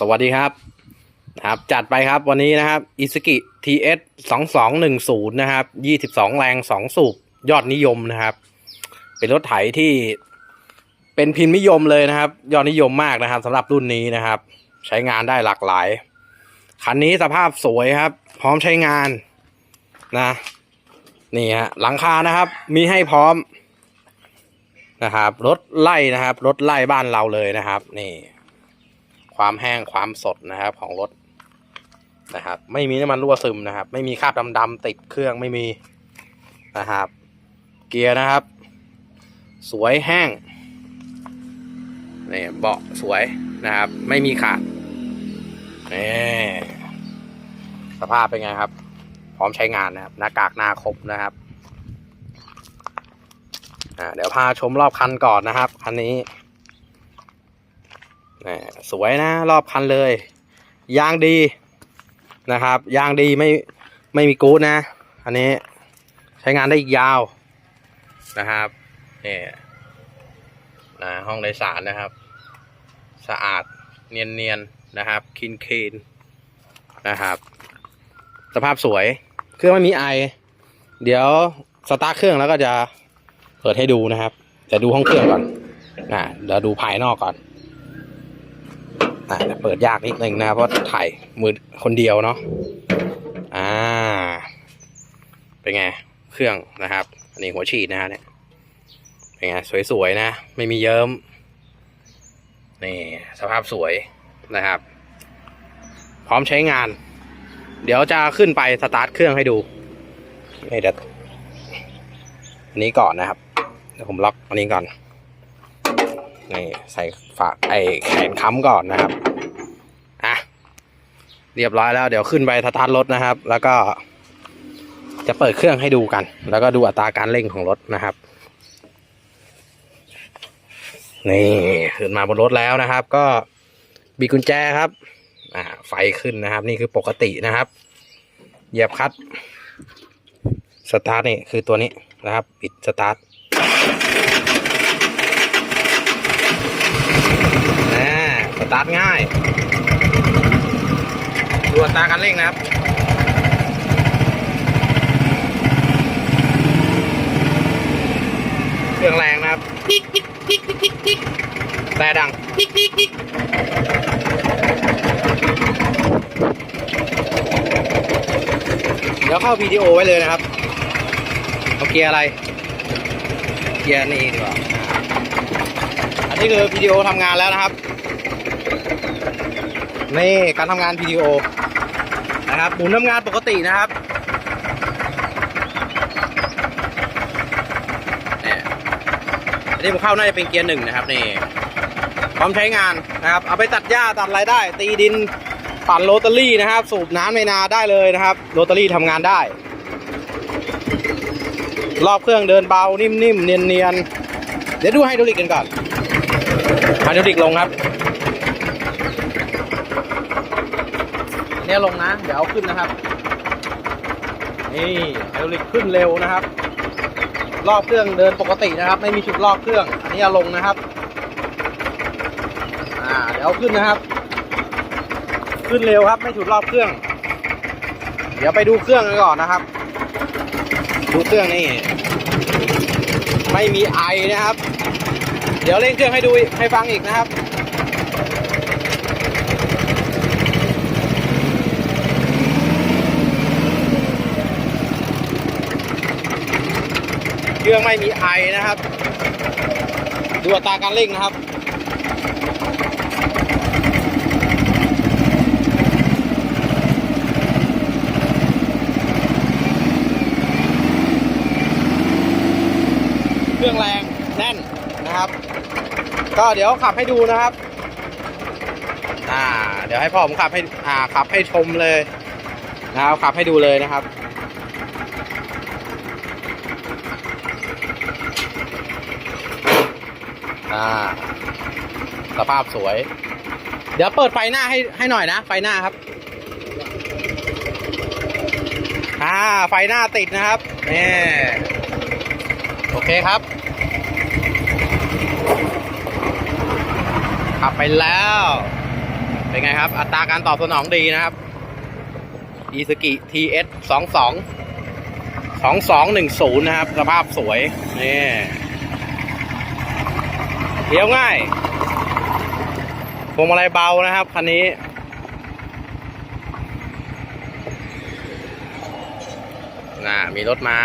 สวัสดีครับนะครับ จัดไปครับวันนี้นะครับอิสกิทีเอสสองสองหนึ่งศูนย์นะครับยี่สิบสองแรงสองสูบยอดนิยมนะครับ เป็นรถไถที่เป็นพิมพ์นิยมเลยนะครับ ยอดนิยมมากนะครับสำหรับรุ่นนี้นะครับ ใช้งานได้หลากหลาย คันนี้สภาพสวยครับ พร้อมใช้งานนะนี่ฮะหลังคานะครับ มีให้พร้อมนะครับรถไล่นะครับรถไล่บ้านเราเลยนะครับ นี่ ความแห้งความสดนะครับของรถนะครับ ไม่มีน้ำมันรั่วซึมนะครับ ไม่มีคราบดำๆติดเครื่องไม่มีนะครับ เกียร์นะครับ สวยแห้งนี่เบาะสวยนะครับ ไม่มีขาดนี่สภาพเป็นไงครับ พร้อมใช้งานนะครับ หน้ากากหน้าครบนะครับเดี๋ยวพาชมรอบคันก่อนนะครับ คันนี้ สวยนะรอบคันเลย ยางดีนะครับ ยางดีไม่ไม่มีกู๊ดนะ อันนี้ใช้งานได้อีกยาวนะครับนี่นะห้องโดยสารนะครับ สะอาดเนียนๆนะครับคินคีนนะครับ สภาพสวย เครื่องไม่มีไอ เดี๋ยวสตาร์ทเครื่องแล้วก็จะเปิดให้ดูนะครับ จะดูห้องเครื่องก่อนนะเดี๋ยวดูภายนอกก่อน อ่าเปิดยากนิดนึงนะเพราะถ่ายมือคนเดียวเนาะอ่า เป็นไง เครื่องนะครับ อันนี้หัวฉีดนะฮะเนี่ยเป็นไงสวยๆนะ ไม่มีเยิ้มนี่สภาพสวยนะครับ พร้อมใช้งาน เดี๋ยวจะขึ้นไปสตาร์ทเครื่องให้ดูนี่เดี๋ยวอันนี้ก่อนนะครับ เดี๋ยวผมล็อกอันนี้ก่อน นี่ใส่ฝาไอแขนค้ำก่อนนะครับ อะ เรียบร้อยแล้ว เดี๋ยวขึ้นไปสตาร์ทรถนะครับ แล้วก็จะเปิดเครื่องให้ดูกัน แล้วก็ดูอัตราการเร่งของรถนะครับ นี่ขึ้นมาบนรถแล้วนะครับ ก็บีกุญแจครับ อ่า ไฟขึ้นนะครับ นี่คือปกตินะครับ เหยียบคัตสตาร์ทนี่คือตัวนี้นะครับ ปิดสตาร์ท นะสตาร์ทง่ายดูอัตราการเร่งนะครับเครื่องแรงนะครับแต่ดังเดี๋ยวเข้าวิดีโอไว้เลยนะครับ เอาเกียร์อะไร เกียร์นี่ดีกว่าอ่าอั นนี้คือวิดีโอทำงานแล้วนะครับ นี่การทำงานวิดีโอนะครับหมุนทำงานปกตินะครับเนี่ยอันนี้ผมเข้าน่าจะเป็นเกียร์หนึ่งนะครับนี่พร้อมใช้งานนะครับ เอาไปตัดหญ้าตัดอะไรได้ ตีดินปั่นโรตารี่นะครับ สูบน้ำในนาได้เลยนะครับโรตารี่ทำงานได้ รอบเครื่องเดินเบานิ่มๆเนียนๆเดี๋ยวดูไฮดรอลิกกันก่อน ไฮดรอลิกลงครับเนี่ยลงนะ เดี๋ยวเอาขึ้นนะครับ นี่ไฮดรอลิกขึ้นเร็วนะครับ รอบเครื่องเดินปกตินะครับ ไม่มีชุดรอบเครื่อง อันนี้เอาลงนะครับ อ่า เดี๋ยวเอาขึ้นนะครับ ขึ้นเร็วครับ ไม่ชุดรอบเครื่อง เดี๋ยวไปดูเครื่องกันก่อนนะครับ ดูเครื่องนี่ ไม่มีไอนะครับ เดี๋ยวเร่งเครื่องให้ดูให้ฟังอีกนะครับเครื่องไม่มีไอนะครับ ดูอัตราการเร่งนะครับ เครื่องแรงแน่นนะครับ ก็เดี๋ยวขับให้ดูนะครับ อ่า เดี๋ยวให้พ่อผมขับให้ อ่า ขับให้ชมเลยนะครับขับให้ดูเลยนะครับอ่าสภาพสวย เดี๋ยวเปิดไฟหน้าให้ให้หน่อยนะ ไฟหน้าครับอ่าไฟหน้าติดนะครับนี่โอเคครับ ขับไปแล้ว เป็นไงครับ อัตราการตอบสนองดีนะครับอีสกิ TS สองสองสองสองหนึ่งศูนย์นะครับ สภาพสวย นี่เลี้ยวง่ายพวงมาลัยเบานะครับ คันนี้ น่ะ มีรถมา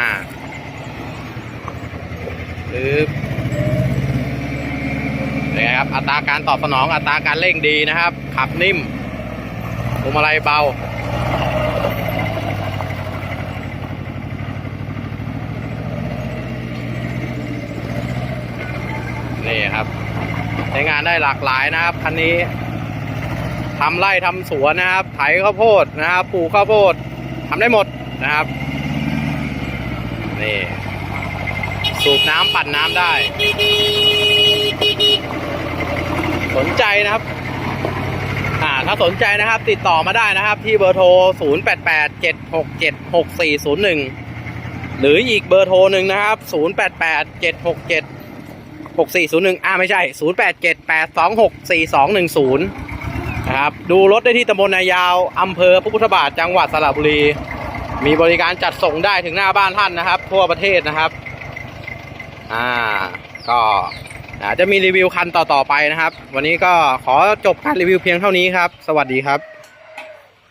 ปึ๊บ นไงครับอัตราการตอบสนองอัตราการเร่งดีนะครับ ขับนิ่มพวงมาลัยเบานี่ครับใช้งานได้หลากหลายนะครับคันนี้ทำไร่ทำสวนนะครับ ไถข้าวโพดนะครับปลูกข้าวโพดทำได้หมดนะครับนี่สูบน้ำปั่นน้ำได้ นใจนะครับ อ่า ถ้าสนใจนะครับ ติดต่อมาได้นะครับ ที่เบอร์โทร 0 8 8 7 6 7 6 4 0 1 หรืออีกเบอร์โทรหนึ่งนะครับ 0 8 8 7 6 7 6 4 0 1อ่าไม่ใช่ 0 8 7 8 2 6 4 2 1 0 นะครับ ดูรถได้ที่ตำบลนายาวอำเภอพระพุทธบาทจังหวัดสระบุรี มีบริการจัดส่งได้ถึงหน้าบ้านท่านนะครับ ทั่วประเทศนะครับ อ่า ก็ อาจจะมีรีวิวคันต่อๆไปนะครับ วันนี้ก็ขอจบการรีวิวเพียงเท่านี้ครับ สวัสดีครับ